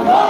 Allah.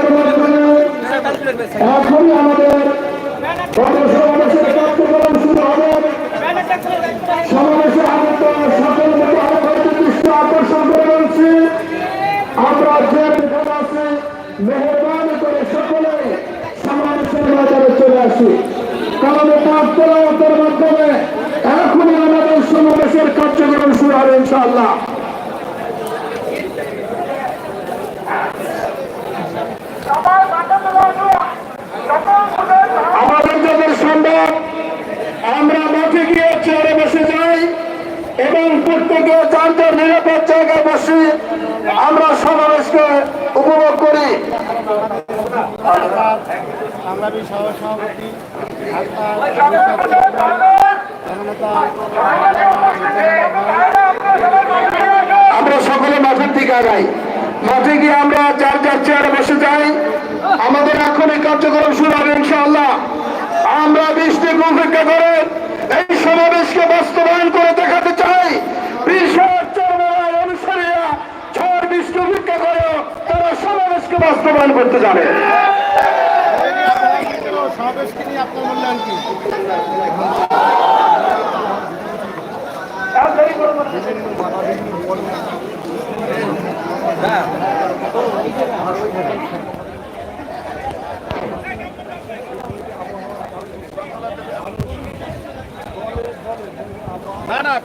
এখনই আমাদের সমাবেশের কার্যক্রম শুরু হবে। সমাবেশে আগত সকল দৃষ্টি আমরা যে বিধান আছে করে সকলে সমাবেশের বাজারে চলে আসি। কারণ প্রার্থনা মাধ্যমে এখনই আমাদের সমাবেশের কার্যক্রম শুরু হবে ইনশাআল্লাহ আমাদের যাদের সম্ভব আমরা মাঠে গিয়ে চেয়ারে বসে যাই এবং প্রত্যেকে যার যার নিরাপদ জায়গায় বসে আমরা সমাবেশকে উপভোগ করি। আমরা সকলে মাঠের দিকে আগাই। মাঠে গিয়ে আমরা যার যার চেয়ারে বসে যাই। আমাদের এখন এই কার্যক্রম শুরু হবে ইনশাআল্লাহ। আমরা বৃষ্টি উপেক্ষা করে এই সমাবেশকে বাস্তবায়ন করে দেখাতে চাই। অনুসারীরা ঝড় বৃষ্টি উপেক্ষা করে তারা সমাবেশকে বাস্তবায়ন করতে জানে সমাবেশকে Ben Hakan.